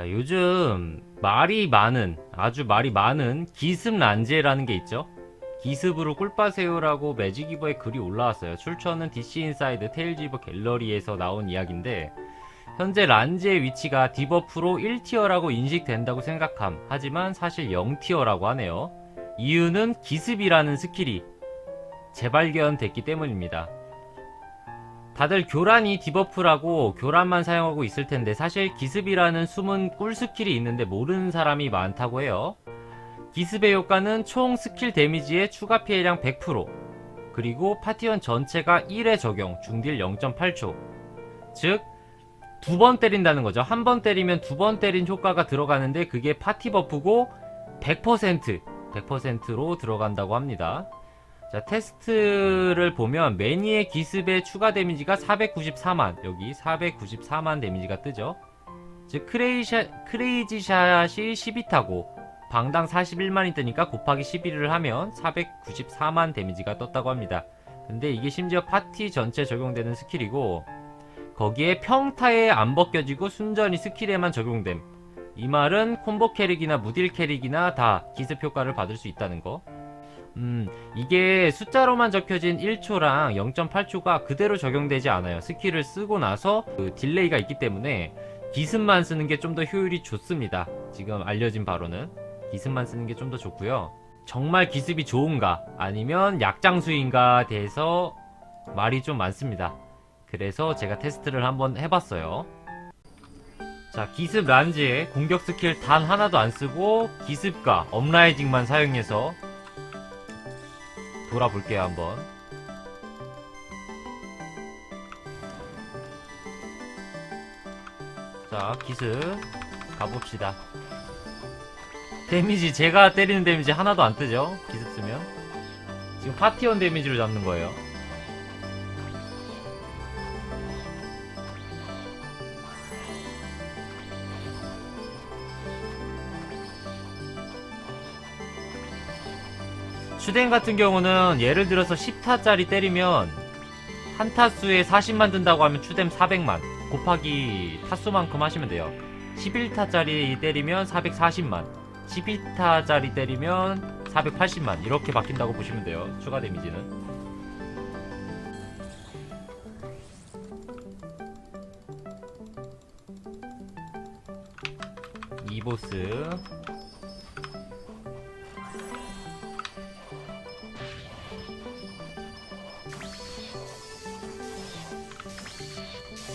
자, 요즘 말이 많은, 아주 말이 많은 기습 란제라는 게 있죠. 기습으로 꿀빠세요라고 매직이버에 글이 올라왔어요. 출처는 DC 인사이드 테일즈이버 갤러리에서 나온 이야기인데, 현재 란제의 위치가 디버프로 1티어라고 인식된다고 생각함. 하지만 사실 0티어라고 하네요. 이유는 기습이라는 스킬이 재발견됐기 때문입니다. 다들 교란이 디버프라고 교란만 사용하고 있을 텐데 사실 기습이라는 숨은 꿀 스킬이 있는데 모르는 사람이 많다고 해요. 기습의 효과는 총 스킬 데미지의 추가 피해량 100% 그리고 파티원 전체가 1에 적용 중딜 0.8초 즉 두 번 때린다는 거죠. 한 번 때리면 두 번 때린 효과가 들어가는데 그게 파티 버프고 100% 100%로 들어간다고 합니다. 자, 테스트를 보면 매니의 기습의 추가 데미지가 494만, 여기 494만 데미지가 뜨죠. 즉, 크레이샤, 크레이지샷이 12타고, 방당 41만이 뜨니까 곱하기 11을 하면 494만 데미지가 떴다고 합니다. 근데 이게 심지어 파티 전체 적용되는 스킬이고, 거기에 평타에 안 벗겨지고 순전히 스킬에만 적용됨. 이 말은 콤보 캐릭이나 무딜 캐릭이나 다 기습 효과를 받을 수 있다는 거. 음, 이게 숫자로만 적혀진 1초랑 0.8초가 그대로 적용되지 않아요. 스킬을 쓰고 나서 그 딜레이가 있기 때문에 기습만 쓰는 게 좀 더 효율이 좋습니다. 지금 알려진 바로는 기습만 쓰는 게 좀 더 좋고요. 정말 기습이 좋은가 아니면 약장수인가에 대해서 말이 좀 많습니다. 그래서 제가 테스트를 한번 해봤어요. 자, 기습 란지에 공격 스킬 단 하나도 안 쓰고 기습과 업라이징만 사용해서 돌아볼게요 한번. 자 기습. 가봅시다. 데미지 제가 때리는 데미지 하나도 안 뜨죠? 기습 쓰면? 지금 파티원 데미지로 잡는 거예요 슈댕 같은 경우는 예를 들어서 10타짜리 때리면 한 타수에 40만 든다고 하면 추뎀 400만 곱하기 타수만큼 하시면 돼요. 11타짜리 때리면 440만 12타짜리 때리면 480만 이렇게 바뀐다고 보시면 돼요. 추가 데미지는. 이 보스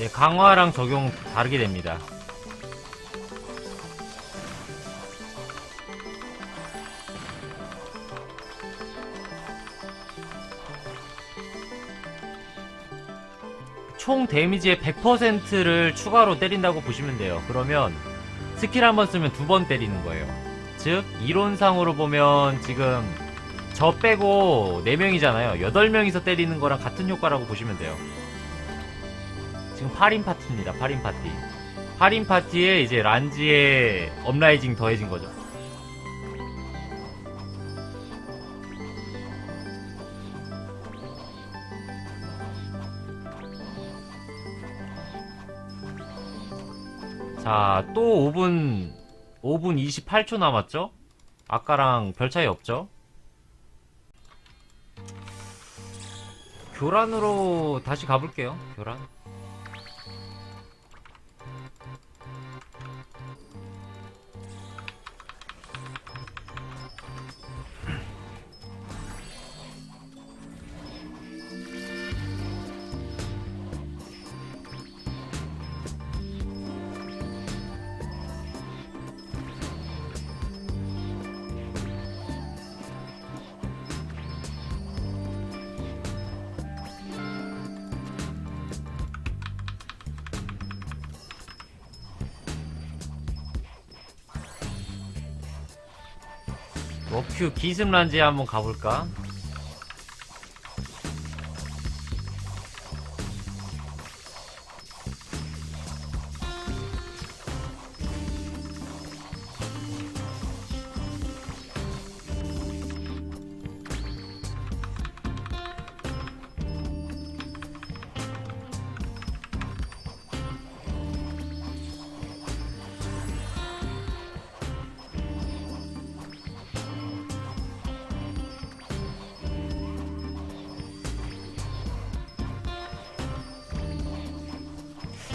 네, 강화랑 적용 다르게 됩니다. 총 데미지의 100%를 추가로 때린다고 보시면 돼요. 그러면 스킬 한 번 쓰면 두 번 때리는 거예요. 즉, 이론상으로 보면 지금 저 빼고 4명이잖아요. 8명이서 때리는 거랑 같은 효과라고 보시면 돼요. 지금 8인 파티입니다. 8인 파티. 8인 파티에 이제 란지의 업라이징 더해진 거죠. 자, 또 5분, 5분 28초 남았죠? 아까랑 별 차이 없죠? 교란으로 다시 가볼게요. 교란. 워큐 기습 란지에 한번 가볼까?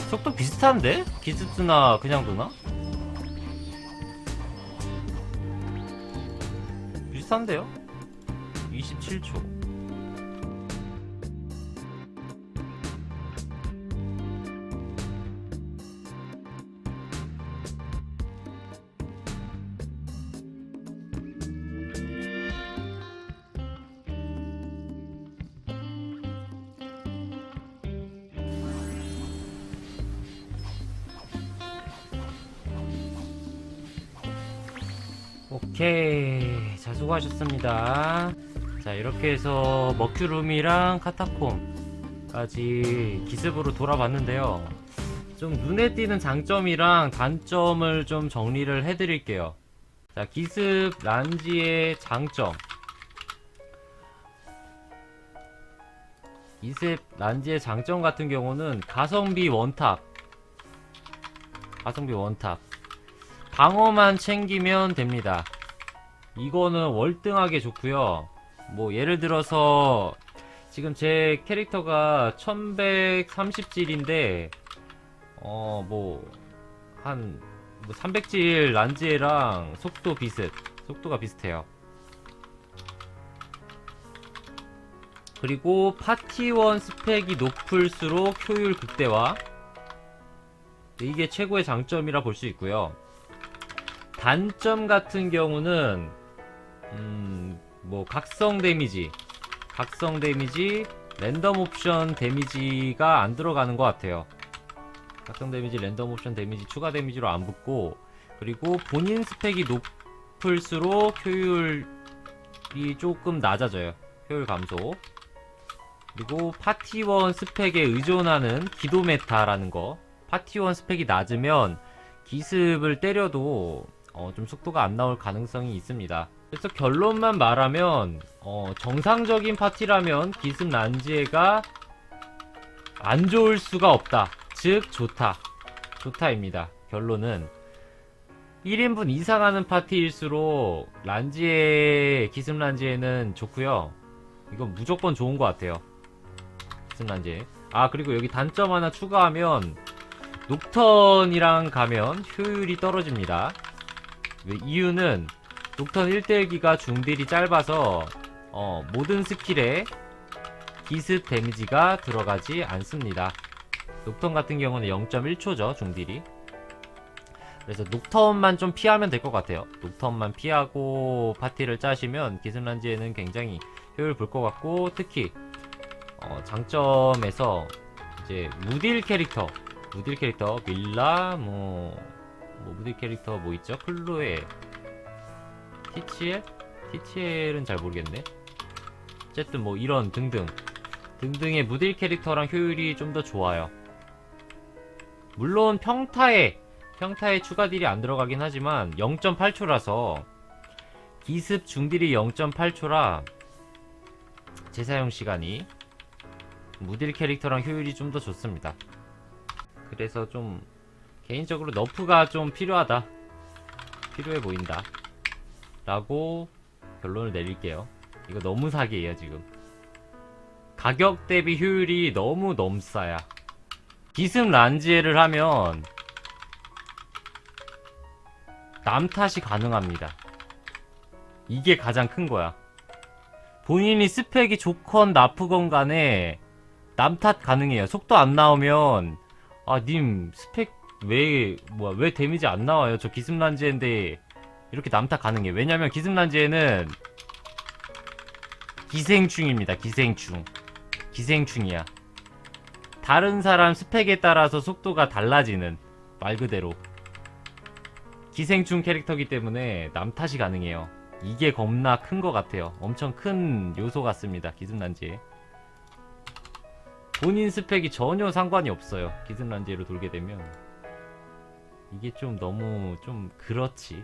속도 비슷한데? 기습스나 그냥 도나? 비슷한데요? 27초. 오케이. 자, 수고하셨습니다. 자, 이렇게 해서 머큐룸이랑 카타콤까지 기습으로 돌아봤는데요. 좀 눈에 띄는 장점이랑 단점을 좀 정리를 해드릴게요. 자, 기습 란지의 장점. 기습 란지의 장점 같은 경우는 가성비 원탑. 가성비 원탑. 방어만 챙기면 됩니다. 이거는 월등하게 좋고요. 뭐 예를 들어서 지금 제 캐릭터가 1130질인데 어 뭐한 300질 란지에랑 속도 비슷 속도가 비슷해요. 그리고 파티원 스펙이 높을수록 효율 극대화 이게 최고의 장점이라 볼 수 있고요. 단점 같은 경우는 음, 뭐 각성 데미지, 각성 데미지, 랜덤 옵션 데미지가 안 들어가는 것 같아요. 각성 데미지, 랜덤 옵션 데미지 추가 데미지로 안 붙고 그리고 본인 스펙이 높을수록 효율이 조금 낮아져요. 효율 감소. 그리고 파티원 스펙에 의존하는 기도 메타라는 거. 파티원 스펙이 낮으면 기습을 때려도 어, 좀 속도가 안 나올 가능성이 있습니다. 그래서 결론만 말하면 어, 정상적인 파티라면 기습 란지에가 안 좋을 수가 없다. 즉 좋다. 좋다입니다. 결론은 1인분 이상 하는 파티일수록 란지에 기습 란지에는 좋고요. 이건 무조건 좋은 것 같아요. 기습 란지에. 아 그리고 여기 단점 하나 추가하면 녹턴이랑 가면 효율이 떨어집니다. 왜 이유는 녹턴 1대1기가 중딜이 짧아서 어, 모든 스킬에 기습 데미지가 들어가지 않습니다. 녹턴 같은 경우는 0.1초죠 중딜이. 그래서 녹턴만 좀 피하면 될 것 같아요. 녹턴만 피하고 파티를 짜시면 기습란지에는 굉장히 효율 볼 것 같고 특히 어, 장점에서 이제 무딜 캐릭터, 무딜 캐릭터 밀라 뭐, 뭐 무딜 캐릭터 뭐 있죠? 클로에 티치엘? 티치엘은 잘 모르겠네. 어쨌든 뭐 이런 등등 등등의 무딜 캐릭터랑 효율이 좀 더 좋아요. 물론 평타에 평타에 추가 딜이 안 들어가긴 하지만 0.8초라서 기습 중딜이 0.8초라 재사용 시간이 무딜 캐릭터랑 효율이 좀 더 좋습니다. 그래서 좀 개인적으로 너프가 좀 필요하다. 필요해 보인다. 라고 결론을 내릴게요. 이거 너무 사기예요, 지금. 가격 대비 효율이 너무 넘싸야. 기습 란지에를 하면 남 탓이 가능합니다. 이게 가장 큰 거야. 본인이 스펙이 좋건 나쁘건 간에 남 탓 가능해요. 속도 안 나오면 아 님 스펙 왜 뭐야 왜 데미지 안 나와요? 저 기습 란지인데 이렇게 남탓 가능해. 왜냐면 기습 란지에는 기생충입니다. 기생충. 기생충이야. 다른 사람 스펙에 따라서 속도가 달라지는 말 그대로 기생충 캐릭터기 때문에 남 탓이 가능해요. 이게 겁나 큰 것 같아요. 엄청 큰 요소 같습니다. 기습란지에. 본인 스펙이 전혀 상관이 없어요. 기습란지로 돌게 되면. 이게 좀 너무 좀 그렇지.